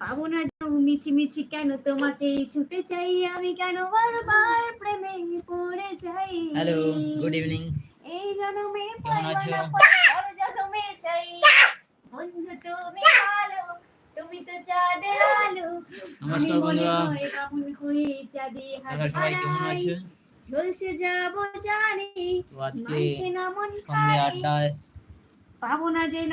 পাবো না যাও মিছি কেন? তোমাকে ছুতে চাই আমি কেন? বারবার প্রেমে পড়ে যাই। হ্যালো গুড ইভিনিং এই জন্মে? পাইবো না পর জন্মে চাই। বন্ধু তুমি ভালো তুমি তো চাঁদের আলো। নমস্কার বন্ধুরা। কেমন হয়ে চাঁদে হাত সবাই কেমন। আছো? ঝলসে যাব জানি তো আজকে মন আড্ডায় পাবো না যেন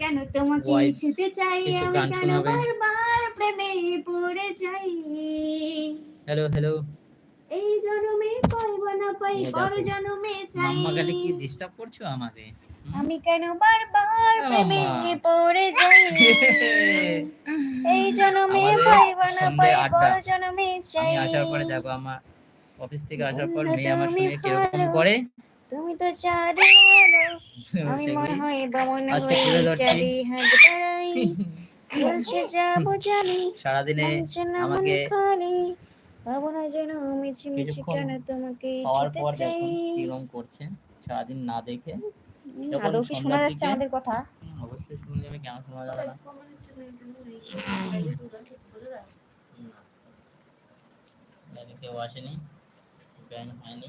কেন তোমাকে ছুতে চাই আমি কেন। বারবার প্রেমে পড়ে যাই? হ্যালো হ্যালো এই জন্মে পাইব না পাই এই পর জন্মে চাই। মাম্মা কি ডিস্টার্ব করছ আমাকে? আমি কেন বারবার প্রেমে পড়ে যাই? এই জন্মে পাইব না পাই। পর জন্মে চাই আমি আসার পরে দেখো আমার অফিস থেকে আসার পর মেয়ে আমার সঙ্গে কীরকম করে তুমি তো চাঁদের আলো। আমি মনে হয় বামন। চাঁদে হাত বাড়াই। ঝলসে যাব জানি সারাদিনে আমাকে খালি। পাবো না যেন মিছি মিছি কেন তোমাকে ছুতে চাই। কীরকম করছে সারাদিন না দেখে। আদৌ কি শোনা যাচ্ছে আমাদের কথা? অবশ্যই শুনে যাবে কেন শোনা যাবে না। কেউ আসেনি ব্যান হয়নি।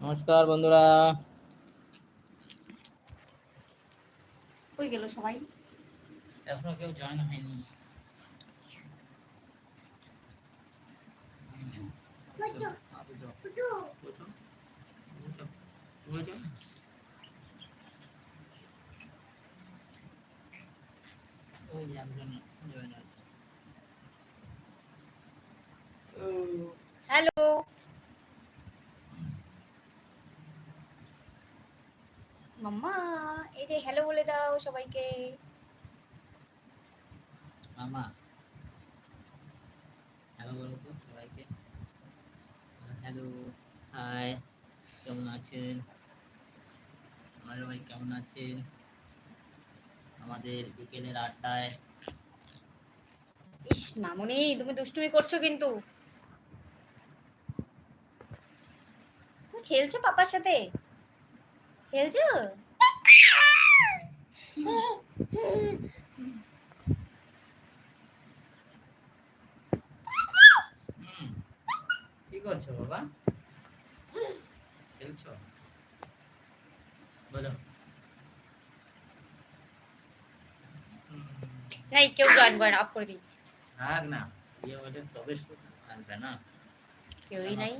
নমস্কার বন্ধুরা। কই গেল সবাই? এখনও কেউ জয়েন হয়নি। ওই একজন হয়েছে। হ্যালো। মাম্মা এই যে হ্যালো বলে দাও সবাইকে। মামা হ্যালো বলো তো সবাইকে। হ্যালো হাই কেমন আছেন? আপনারা সবাই কেমন আছেন? আমাদের বিকেলের আড্ডায়। ইস মামুনি তুমি দুষ্টুমি করছ কিন্তু। খেলছো পাপার সাথে? খেলছো? কি করছ বাবা? খেলছো? বলো। এই কেউ জয়েন করে না অফ করে দিই। থাক না ইয়ে ওদের তবে শুধু আসবে না। কেউই নাই।